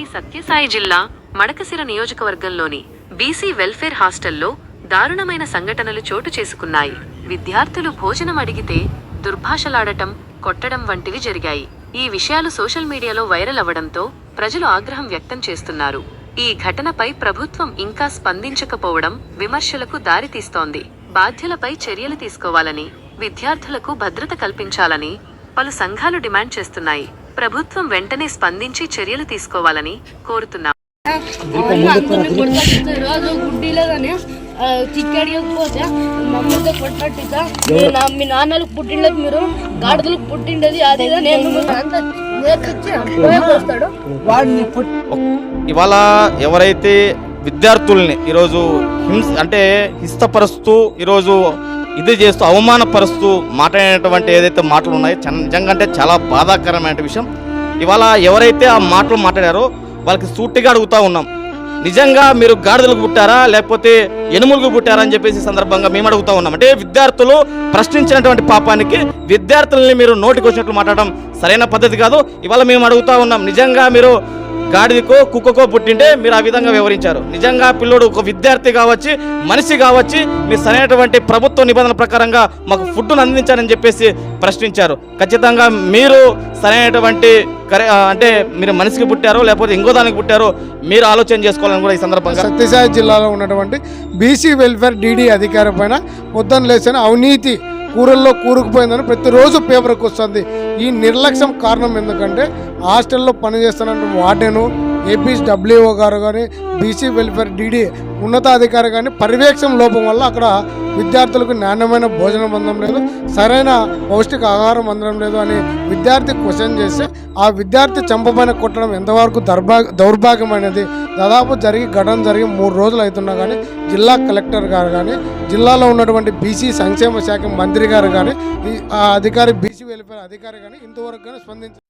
శ్రీ సత్యసాయి జిల్లా మడకసిర నియోజకవర్గంలోని BC welfare హాస్టల్లో దారుణమైన సంఘటనలు చోటు చేసుకున్నాయి. విద్యార్థులు భోజనం అడిగితే దుర్భాషలాడటం కొట్టడం వంటివి జరిగాయి. ఈ విషయాలు సోషల్ మీడియాలో వైరల్ అవ్వడంతో ప్రజలు ఆగ్రహం వ్యక్తం చేస్తున్నారు. ఈ ఘటనపై ప్రభుత్వం ఇంకా స్పందించకపోవడం విమర్శలకు దారితీస్తోంది. బాధ్యులపై చర్యలు తీసుకోవాలని విద్యార్థులకు భద్రత కల్పించాలని పలు సంఘాలు డిమాండ్ చేస్తున్నాయి. ప్రభుత్వం వెంటనే స్పందించి చర్యలు తీసుకోవాలని కోరుతున్నాం. రోజు మమ్మల్ని మీ నాన్నలకు పుట్టిండదు మీరు గాడిదలకు నేను ఇవాళ ఎవరైతే విద్యార్థుల్ని ఈరోజు హింస అంటే ఇష్టపరుస్తూ ఈరోజు ఇది చేస్తూ అవమానపరుస్తూ మాట్లాడినటువంటి ఏదైతే మాటలు ఉన్నాయో నిజంగా అంటే చాలా బాధాకరమైన విషయం. ఇవాళ ఎవరైతే ఆ మాటలు మాట్లాడారో వాళ్ళకి సూటిగా అడుగుతూ ఉన్నాం. నిజంగా మీరు గాడిదలకు పుట్టారా? లేకపోతే ఎనుములకు పుట్టారా అని చెప్పేసి సందర్భంగా మేము అడుగుతా ఉన్నాం. అంటే విద్యార్థులు ప్రశ్నించినటువంటి పాపానికి విద్యార్థుల్ని మీరు నోటికి వచ్చినట్లు మాట్లాడడం సరైన పద్ధతి కాదు. ఇవాళ మేము అడుగుతూ ఉన్నాం నిజంగా మీరు గాడిదకో కుక్కకో పుట్టింటే మీరు ఆ విధంగా వివరించారు. నిజంగా పిల్లోడు ఒక విద్యార్థి కావచ్చు మనిషి కావచ్చు మీరు సరైనటువంటి ప్రభుత్వ నిబంధనల ప్రకారంగా మాకు ఫుడ్ను అందించారని చెప్పేసి ప్రశ్నించారు. ఖచ్చితంగా మీరు సరైనటువంటి అంటే మీరు మనిషికి పుట్టారో లేకపోతే ఇంకో దానికి పుట్టారో మీరు ఆలోచన చేసుకోవాలని కూడా ఈ సందర్భంగా సత్యసాయి జిల్లాలో ఉన్నటువంటి బీసీ వెల్ఫేర్ డీడీ అధికారి పైన పొద్దున్న లేచిన అవినీతి కూరల్లో కూరుకుపోయిందని ప్రతిరోజు పేపర్కి వస్తుంది. ఈ నిర్లక్ష్యం కారణం ఎందుకంటే హాస్టల్లో పనిచేస్తున్న వార్డెను ఏపీస్ డబ్ల్యూఓ గారు కానీ బీసీ వెల్ఫేర్ డీడీ ఉన్నతాధికారి కానీ పర్యవేక్షణ లోపం వల్ల అక్కడ విద్యార్థులకు నాణ్యమైన భోజనం అందడం లేదు సరైన పౌష్టిక ఆహారం అందడం లేదు అని విద్యార్థి క్వశ్చన్ చేస్తే ఆ విద్యార్థి చంపపైన కొట్టడం ఎంతవరకు దౌర్భాగ్యం దౌర్భాగ్యమైనది? దాదాపు జరిగి ఘటన జరిగి మూడు రోజులు అవుతున్నా కానీ జిల్లా కలెక్టర్ గారు కానీ జిల్లాలో ఉన్నటువంటి బీసీ సంక్షేమ శాఖ మంత్రి గారు కానీ ఆ అధికారి బీసీ వెల్ఫేర్ అధికారి కానీ ఇంతవరకు కానీ స్పందించారు